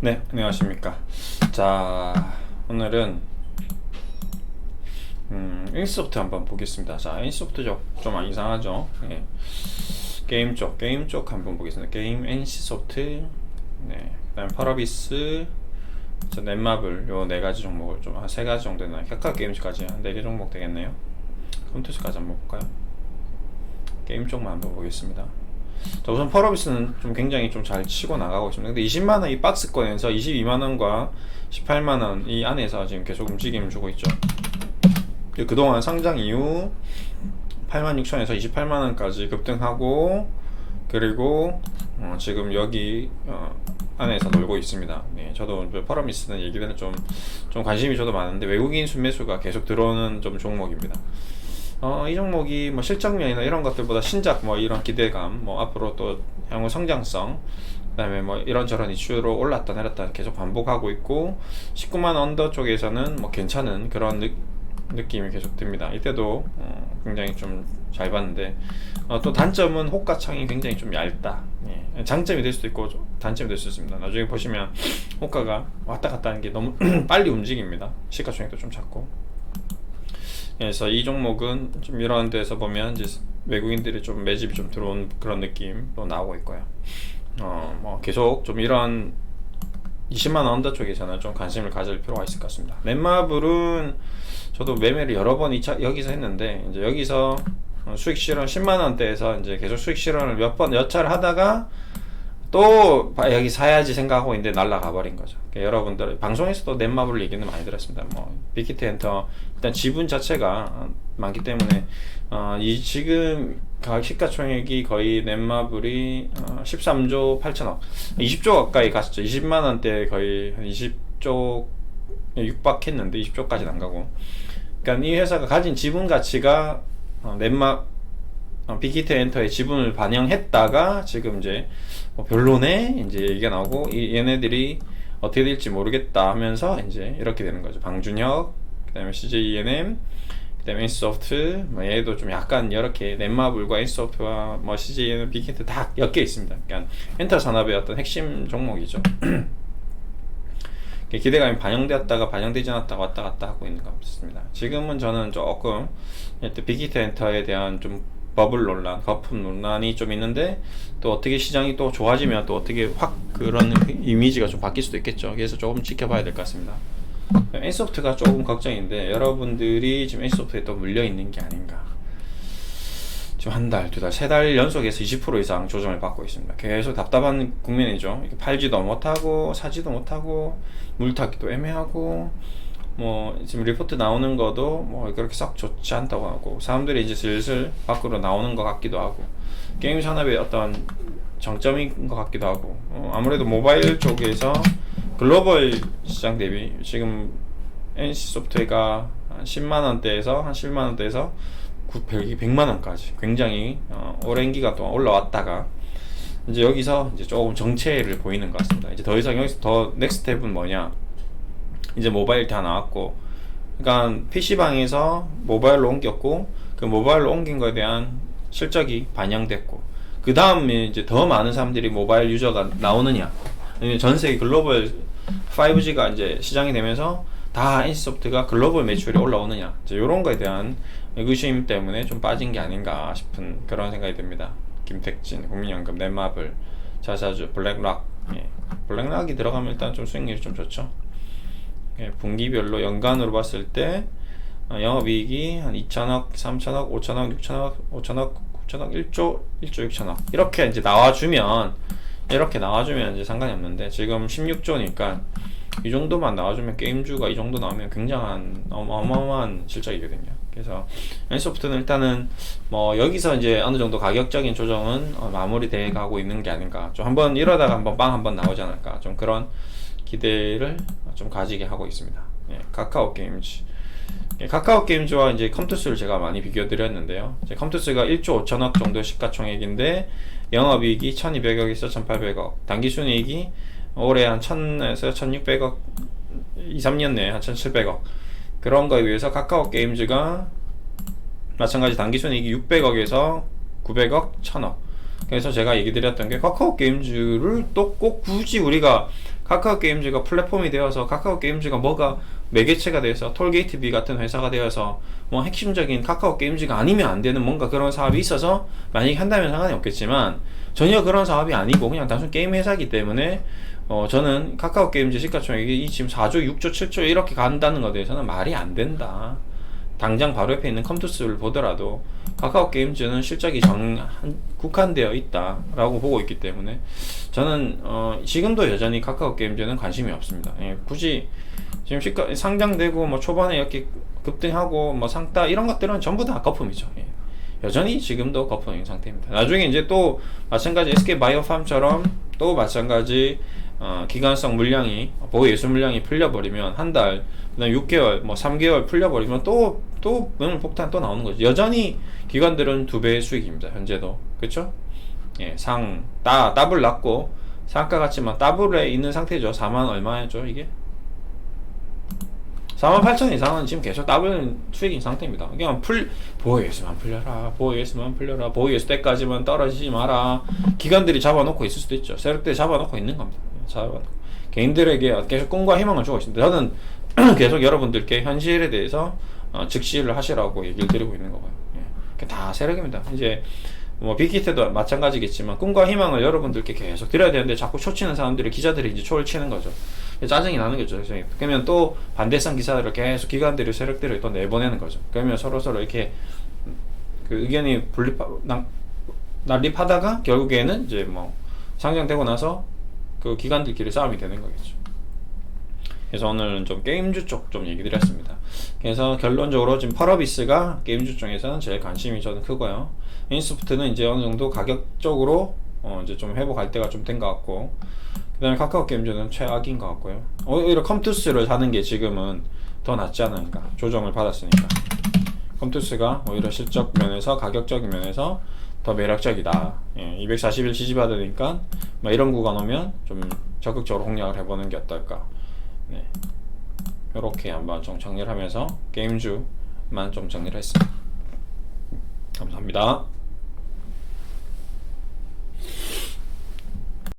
네, 안녕하십니까. 자, 오늘은 음, 인소프트 한번 보겠습니다. 자, 인소프트 좀, 좀 이상하죠? 예. 게임 쪽, 게임 쪽 한번 보겠습니다. 게임 NC소프트, 네, 그다음 파라비스, 저 넷마블 요 네 가지 종목을 좀한세 가지 정도 되나 카카 게임즈까지 한 네 개 종목 되겠네요. 컴퓨터까지 한번 볼까요? 게임 쪽만 한번 보겠습니다. 자, 우선 펄어비스는 좀 굉장히 좀 잘 치고 나가고 있습니다. 근데 20만 원 이 박스권에서 22만 원과 18만 원 이 안에서 지금 계속 움직임 주고 있죠. 그리고 그동안 상장 이후 8만 6천에서 28만 원까지 급등하고 그리고 어, 지금 여기 어, 안에서 놀고 있습니다. 네, 저도 펄어미스는 얘기들은 좀, 좀 관심이 저도 많은데 외국인 순매수가 계속 들어오는 좀 종목입니다. 어, 이 종목이 뭐 실적면이나 이런 것들보다 신작 뭐 이런 기대감, 뭐 앞으로 또 향후 성장성, 그다음에 뭐 이런저런 이슈로 올랐다 내렸다 계속 반복하고 있고 19만 언더 쪽에서는 뭐 괜찮은 그런 느, 느낌이 계속 듭니다. 이때도 어, 굉장히 좀 잘 봤는데 어, 또 단점은 호가창이 굉장히 좀 얇다. 예. 장점이 될 수도 있고 단점이 될 수 있습니다. 나중에 보시면 호가가 왔다 갔다 하는 게 너무 빨리 움직입니다. 시가총액도 좀 작고. 그래서 이 종목은 좀 이런 데서 보면 이제 외국인들이 좀 매집이 좀 들어온 그런 느낌도 나오고 있고요. 어, 뭐 계속 좀 이런 20만 원 언더 쪽에서는 좀 관심을 가질 필요가 있을 것 같습니다. 넷마블은 저도 매매를 여러 번 이차, 여기서 했는데 이제 여기서 어, 수익 실현 10만 원대에서 이제 계속 수익 실현을 몇번 여차를 하다가 또 바- 여기 사야지 생각하고 있는데 날라가 버린 거죠. 그러니까 여러분들 방송에서도 넷마블 얘기는 많이 들었습니다. 뭐 빅히트 엔터 일단 지분 자체가 많기 때문에 어, 이 지금 가격 시가총액이 거의 넷마블이 어, 13조 8천억, 20조 가까이 갔었죠. 20만 원대 거의 한 20조 육박했는데 20조까지는 안 가고. 그러니까 이 회사가 가진 지분 가치가 어, 넷마 어, 빅히트 엔터의 지분을 반영했다가 지금 이제 뭐 별로네 이제 얘기가 나오고 이 얘네들이 어떻게 될지 모르겠다 하면서 이제 이렇게 되는 거죠. 방준혁, 그다음에 CJENM, 그다음에 인소프트, 뭐 얘도 좀 약간 이렇게 넷마블과 인소프트와 뭐 CJENM, 빅히트 다 엮여 있습니다. 그러니까 엔터 산업의 어떤 핵심 종목이죠. 기대감이 반영되었다가 반영되지 않았다가 왔다 갔다 하고 있는 것 같습니다. 지금은 저는 조금 빅히트 엔터에 대한 좀 버블 논란, 거품 논란이 좀 있는데 또 어떻게 시장이 또 좋아지면 또 어떻게 확 그런 이미지가 좀 바뀔 수도 있겠죠. 그래서 조금 지켜봐야 될 것 같습니다. 엔소프트가 조금 걱정인데 여러분들이 지금 엔소프트에 또 물려 있는 게 아닌가. 지금 한 달, 두 달, 세 달 연속해서 20% 이상 조정을 받고 있습니다. 계속 답답한 국면이죠. 팔지도 못하고 사지도 못하고 물타기도 애매하고 뭐 지금 리포트 나오는 것도 뭐 그렇게 썩 좋지 않다고 하고 사람들이 이제 슬슬 밖으로 나오는 것 같기도 하고 게임 산업의 어떤 정점인 것 같기도 하고 어, 아무래도 모바일 쪽에서 글로벌 시장 대비 지금 NC 소프트웨어가 한 10만 원대에서 한 10만 원대에서 900, 100만 원까지 굉장히 어, 오랜 기간 동안 올라왔다가 이제 여기서 이제 조금 정체를 보이는 것 같습니다. 이제 더 이상 여기서 더 넥스트 스텝은 뭐냐? 이제 모바일 다 나왔고, 그러니까 PC 방에서 모바일로 옮겼고 그 모바일로 옮긴 거에 대한 실적이 반영됐고 그 다음에 이제 더 많은 사람들이 모바일 유저가 나오느냐? 전 세계 글로벌 5G가 이제 시장이 되면서 다 NC소프트가 글로벌 매출이 올라오느냐? 이제 이런 거에 대한 의구심 때문에 좀 빠진 게 아닌가 싶은 그런 생각이 듭니다. 김택진, 국민연금, 넷마블, 자사주, 블랙락. 예. 블랙락이 들어가면 일단 좀 수익률이 좀 좋죠. 예, 분기별로 연간으로 봤을 때 어, 영업이익이 한 2천억, 3천억, 5천억, 6천억, 5천억, 9천억, 1조, 1조 6천억 이렇게 이제 나와주면 이렇게 나와주면 이제 상관이 없는데 지금 16조니까 이 정도만 나와주면 게임주가 이 정도 나오면 굉장한 어마- 어마어마한 실적이거든요. 그래서 엔소프트는 일단은 뭐 여기서 이제 어느 정도 가격적인 조정은 어, 마무리돼 가고 있는 게 아닌가. 좀 한번 이러다가 한번 빵 한번 나오지 않을까. 좀 그런 기대를 좀 가지게 하고 있습니다. 예, 카카오 게임즈. 예, 카카오 게임즈와 이제 컴투스를 제가 많이 비교 드렸는데요. 이제 컴투스가 1조 5천억 정도 시가총액인데 영업이익이 1,200억에서 1,800억, 당기순이익이 올해 한 1,000에서 1,600억, 2, 3년 내에 한 1,700억 그런 거에 비해서 카카오 게임즈가 마찬가지 당기순이익이 600억에서 900억, 1,000억. 그래서 제가 얘기 드렸던 게 카카오 게임즈를 또 꼭 굳이 우리가 카카오 게임즈가 플랫폼이 되어서 카카오 게임즈가 뭐가 매개체가 돼서 톨게이트비 같은 회사가 되어서 뭐 핵심적인 카카오 게임즈가 아니면 안 되는 뭔가 그런 사업이 있어서 만약에 한다면 상관이 없겠지만 전혀 그런 사업이 아니고 그냥 단순 게임 회사이기 때문에 어 저는 카카오 게임즈 시가총액이 이 지금 4조, 6조, 7조 이렇게 간다는 것에 대해서는 말이 안 된다. 당장 바로 옆에 있는 컴투스를 보더라도 카카오 게임즈는 실적이 정 한- 국한되어 있다라고 보고 있기 때문에 저는 어, 지금도 여전히 카카오 게임즈는 관심이 없습니다. 예, 굳이 지금 시가, 상장되고 뭐 초반에 이렇게 급등하고 뭐 상따 이런 것들은 전부 다 거품이죠. 예. 여전히 지금도 거품인 상태입니다. 나중에 이제 또 마찬가지 SK 바이오팜처럼 또 마찬가지 어, 기간성 물량이 보호 예수 물량이 풀려버리면 한 달, 그다음 6개월, 뭐 3개월 풀려버리면 또또 매물 폭탄 또 나오는 거죠. 여전히 기관들은 두 배의 수익입니다. 현재도 그렇죠? 예, 상, 따, 더블 났고 상가 같지만 더블에 있는 상태죠. 4만 얼마였죠 이게? 4만 8천 이상은 지금 계속 더블 수익인 상태입니다. 그냥 풀 보호예수만 풀려라, 보호예수만 풀려라, 보호예수 때까지만 떨어지지 마라. 기관들이 잡아놓고 있을 수도 있죠. 세력들이 잡아놓고 있는 겁니다. 잡아놓고 개인들에게 계속 꿈과 희망을 주고 있습니다. 저는 계속 여러분들께 현실에 대해서 어, 즉시를 하시라고 얘기를 드리고 있는 거고요. 예. 다 세력입니다. 이제 뭐 빅히트도 마찬가지겠지만 꿈과 희망을 여러분들께 계속 드려야 되는데 자꾸 초치는 사람들이 기자들이 이제 초를 치는 거죠. 짜증이 나는 거죠. 그러면 또 반대성 기사들을 계속 기관들이 세력들을 또 내보내는 거죠. 그러면 서로 서로 이렇게 그 의견이 분립 난립하다가 결국에는 이제 뭐 상장되고 나서 그 기관들끼리 싸움이 되는 거겠죠. 그래서 오늘은 좀 게임주 쪽 좀 얘기 드렸습니다. 그래서 결론적으로 지금 펄어비스가 게임주 쪽에서는 제일 관심이 저는 크고요. 인소프트는 이제 어느 정도 가격적으로 어 이제 좀 회복할 때가 좀 된 것 같고 그 다음에 카카오 게임즈는 최악인 것 같고요. 오히려 컴투스를 사는 게 지금은 더 낫지 않을까 조정을 받았으니까 컴투스가 오히려 실적 면에서 가격적인 면에서 더 매력적이다. 예, 241 지지받으니까 뭐 이런 구간 오면 좀 적극적으로 공략을 해보는 게 어떨까. 네. 이렇게 한번 좀 정리를 하면서 게임주만 좀 정리를 했습니다. 감사합니다.